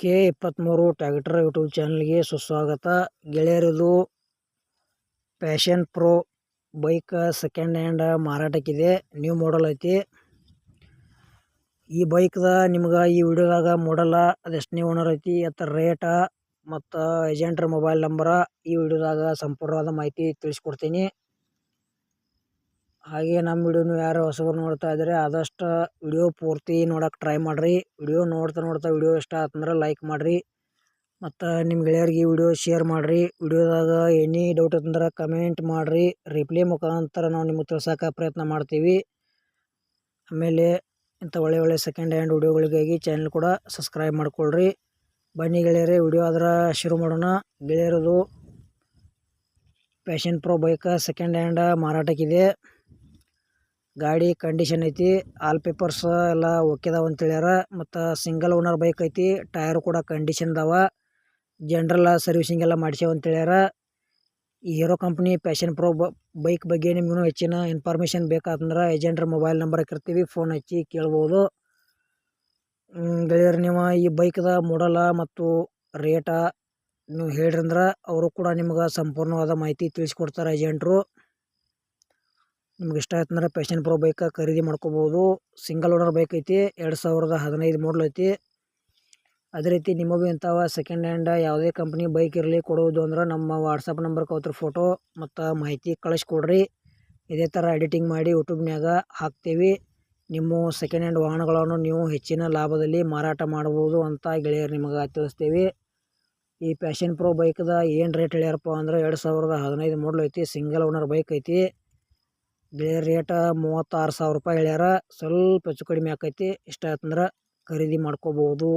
K ಇಪ್ಪತ್ತ್ಮೂರು tractor YouTube ಚಾನಲ್ಗೆ ಸುಸ್ವಾಗತ. ಗೆಳೆಯರದು Passion Pro bike second hand ಮಾರಾಟಕ್ಕಿದೆ. New model ಐತಿ. ಈ ಬೈಕ್ದ ನಿಮ್ಗೆ ಈ ವಿಡಿಯೋದಾಗ ಮಾಡಲ್ಲ ಅದೆಷ್ಟನೇ ಓನರ್ ಐತಿ, ಅದ್ರ ರೇಟ ಮತ್ತು ಏಜೆಂಟ್ರ ಮೊಬೈಲ್ ನಂಬರ ಈ ವಿಡಿಯೋದಾಗ ಸಂಪೂರ್ಣವಾದ ಮಾಹಿತಿ ತಿಳಿಸ್ಕೊಡ್ತೀನಿ. ಹಾಗೆ ನಮ್ಮ ವಿಡಿಯೋನು ಯಾರು ಹೊಸಬರು ನೋಡ್ತಾ ಇದ್ದರೆ ಆದಷ್ಟು ವಿಡಿಯೋ ಪೂರ್ತಿ ನೋಡಕ್ಕೆ ಟ್ರೈ ಮಾಡಿರಿ. ವಿಡಿಯೋ ನೋಡ್ತಾ ನೋಡ್ತಾ ವಿಡಿಯೋ ಇಷ್ಟ ಆತಂದ್ರೆ ಲೈಕ್ ಮಾಡಿರಿ. ಮತ್ತು ನಿಮ್ಮ ಗೆಳೆಯರಿಗೆ ವಿಡಿಯೋ ಶೇರ್ ಮಾಡಿರಿ. ವಿಡಿಯೋದಾಗ ಎನಿ ಡೌಟ್ ಅಂತಂದ್ರೆ ಕಮೆಂಟ್ ಮಾಡಿರಿ. ರಿಪ್ಲೈ ಮುಖಾಂತರ ನಾವು ನಿಮಗೆ ತಿಳ್ಸೋಕೆ ಪ್ರಯತ್ನ ಮಾಡ್ತೀವಿ. ಆಮೇಲೆ ಇಂಥ ಒಳ್ಳೆ ಒಳ್ಳೆ ಸೆಕೆಂಡ್ ಹ್ಯಾಂಡ್ ವಿಡಿಯೋಗಳಿಗಾಗಿ ಚಾನಲ್ ಕೂಡ ಸಬ್ಸ್ಕ್ರೈಬ್ ಮಾಡ್ಕೊಳ್ರಿ. ಬನ್ನಿ ಗೆಳೆಯರೇ, ವಿಡಿಯೋ ಆದ್ರೆ ಶುರು ಮಾಡೋಣ. ಗೆಳೆಯರದು Passion Pro bike second hand ಮಾರಾಟಕ್ಕಿದೆ. ಗಾಡಿ ಕಂಡೀಷನ್ ಐತಿ ಆಲ್ ಪೇಪರ್ಸ್ ಎಲ್ಲ ಒಕ್ಕಿದಾವ ಅಂತ ಹೇಳ್ಯಾರ. ಮತ್ತು ಸಿಂಗಲ್ ಓನರ್ ಬೈಕ್ ಐತಿ ಟೈರ್ ಕೂಡ ಕಂಡೀಷನ್ ಅದಾವ. ಜನರಲ್ ಸರ್ವಿಸಿಂಗ್ ಎಲ್ಲ ಮಾಡ್ಸ್ಯಾವ ಅಂತ ಹೇಳ್ಯಾರ. Hero company Passion Pro bike ಬಗ್ಗೆ ನಿಮಗೂ ಹೆಚ್ಚಿನ ಇನ್ಫಾರ್ಮೇಷನ್ ಬೇಕಾತಂದ್ರೆ ಏಜೆಂಟ್ರ ಮೊಬೈಲ್ ನಂಬರ್ ಹಾಕಿರ್ತೀವಿ ಫೋನ್ ಹಚ್ಚಿ ಕೇಳ್ಬೋದು. ಗೆಳೆಯರು ನೀವು ಈ ಬೈಕ್ದ ಮಾಡಲ ಮತ್ತು ರೇಟ ನೀವು ಹೇಳ್ರಂದ್ರೆ ಅವರು ಕೂಡ ನಿಮ್ಗೆ ಸಂಪೂರ್ಣವಾದ ಮಾಹಿತಿ ತಿಳಿಸ್ಕೊಡ್ತಾರೆ ಏಜೆಂಟ್ರು ನಿಮ್ಗೆ ಇಷ್ಟ ಆಯ್ತಂದ್ರೆ ಪ್ಯಾಷನ್ ಪ್ರೋ ಬೈಕ್ ಖರೀದಿ ಮಾಡ್ಕೋಬೋದು. ಸಿಂಗಲ್ ಓನರ್ ಬೈಕ್ ಐತಿ, ಎರಡು ಸಾವಿರದ ಹದಿನೈದು ಮಾಡಲ್ ಐತಿ. ಅದೇ ರೀತಿ ನಿಮಗೂ ಇಂಥವ ಸೆಕೆಂಡ್ ಹ್ಯಾಂಡ್ ಯಾವುದೇ ಕಂಪ್ನಿ ಬೈಕ್ ಇರಲಿ ಕೊಡೋದು ಅಂದ್ರೆ ನಮ್ಮ ವಾಟ್ಸಪ್ ನಂಬರ್ ಅವ್ರ ಫೋಟೋ ಮತ್ತು ಮಾಹಿತಿ ಕಳಿಸ್ಕೊಡ್ರಿ. ಇದೇ ಥರ ಎಡಿಟಿಂಗ್ ಮಾಡಿ ಯೂಟ್ಯೂಬ್ನಾಗ ಹಾಕ್ತೀವಿ. ನಿಮ್ಮ ಸೆಕೆಂಡ್ ಹ್ಯಾಂಡ್ ವಾಹನಗಳನ್ನು ನೀವು ಹೆಚ್ಚಿನ ಲಾಭದಲ್ಲಿ ಮಾರಾಟ ಮಾಡ್ಬೋದು ಅಂತ ಗೆಳೆಯರು ನಿಮಗೆ ತಿಳಿಸ್ತೀವಿ. ಈ ಪ್ಯಾಷನ್ ಪ್ರೋ ಬೈಕ್ದ ಏನು ರೇಟ್ ಹೇಳ್ಯಾರಪ್ಪ ಅಂದ್ರೆ ಎರಡು ಸಾವಿರದ ಹದಿನೈದು ಮಾಡಲ್ ಐತಿ ಸಿಂಗಲ್ ಓನರ್ ಬೈಕ್ ಐತಿ. ಗೆಳೆಯರ ರೇಟ ಮೂವತ್ತಾರು ಸಾವಿರ ರೂಪಾಯಿ ಹೇಳ್ಯಾರ. ಸ್ವಲ್ಪ ಹೆಚ್ಚು ಕಡಿಮೆ ಆಕೈತಿ. ಇಷ್ಟ ಆಯ್ತಂದ್ರೆ ಖರೀದಿ ಮಾಡ್ಕೋಬೋದು.